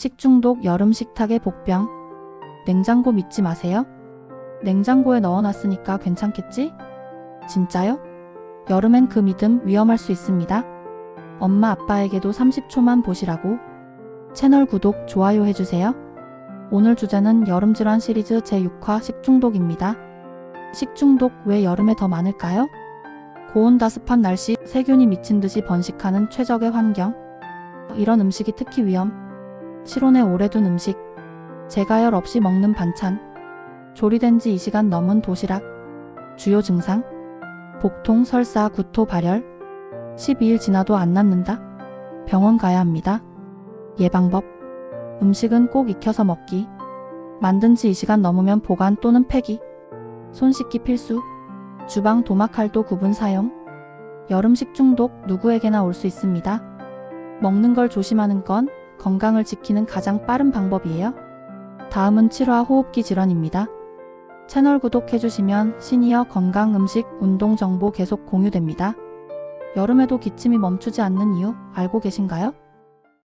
식중독 여름 식탁의 복병. 냉장고 믿지 마세요. 냉장고에 넣어놨으니까 괜찮겠지? 진짜요? 여름엔 그 믿음 위험할 수 있습니다. 엄마 아빠에게도 30초만 보시라고. 채널 구독, 좋아요 해주세요. 오늘 주제는 여름질환 시리즈 제6화 식중독입니다. 식중독 왜 여름에 더 많을까요? 고온다습한 날씨, 세균이 미친 듯이 번식하는 최적의 환경. 이런 음식이 특히 위험. 실온에 오래 둔 음식. 재가열 없이 먹는 반찬. 조리된 지 2시간 넘은 도시락. 주요 증상. 복통, 설사, 구토, 발열. 12일 지나도 안 낫는다. 병원 가야 합니다. 예방법. 음식은 꼭 익혀서 먹기. 만든 지 2시간 넘으면 보관 또는 폐기. 손 씻기 필수. 주방 도마칼도 구분 사용. 여름 식 중독 누구에게나 올 수 있습니다. 먹는 걸 조심하는 건 건강을 지키는 가장 빠른 방법이에요. 다음은 7화 호흡기 질환입니다. 채널 구독해주시면 시니어 건강 음식 운동 정보 계속 공유됩니다. 여름에도 기침이 멈추지 않는 이유 알고 계신가요?